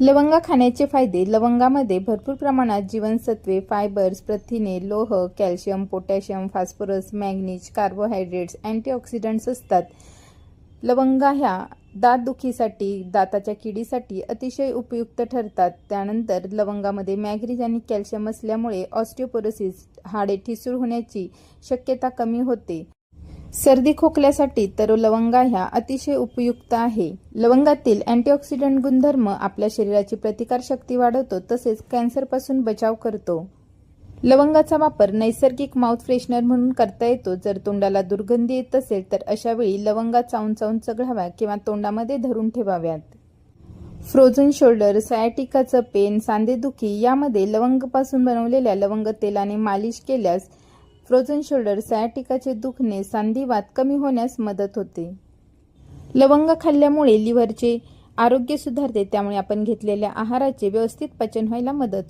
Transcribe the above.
लवंगा खाण्याचे फायदे. लवंगामध्ये भरपूर प्रमाणात जीवनसत्वे फायबर्स प्रथिने लोह calcium potassium phosphorus manganese carbohydrates antioxidants असतात. लवंगा ह्या दातदुखीसाठी दाताच्या किडीसाठी अतिशय उपयुक्त ठरतात. त्यानंतर लवंगामध्ये मॅग्नीज आणि कॅल्शियम असल्यामुळे ऑस्टिओपोरोसिस हाडे ठिसूळ होण्याची शक्यता कमी होते. सर्दी खोकल्यासाठी तर लवंगा ह्या अतिशय उपयुक्त आहे. लवंगातील अँटीऑक्सिडंट गुणधर्म आपल्या शरीराची प्रतिकारशक्ती वाढवतो तसेच कॅन्सरपासून बचाव करतो. लवंगाचा वापर नैसर्गिक माउथ फ्रेशनर म्हणून करता येतो. जर तोंडाला दुर्गंधी येत असेल तर अशा वेळी लवंगा चावून चावून चघळाव्या किंवा तोंडामध्ये धरून ठेवाव्यात. फ्रोझन शोल्डर सायाटिकाचं पेन सांधेदुखी यामध्ये लवंगपासून बनवलेल्या लवंग तेलाने मालिश केल्यास फ्रोझन शोल्डर सायाटिकाचे दुखणे सांधिवात कमी होण्यास मदत होते. लवंग खाल्ल्यामुळे लिव्हरचे आरोग्य सुधारते त्यामुळे आपण घेतलेल्या आहाराचे व्यवस्थित पचन व्हायला मदत होते.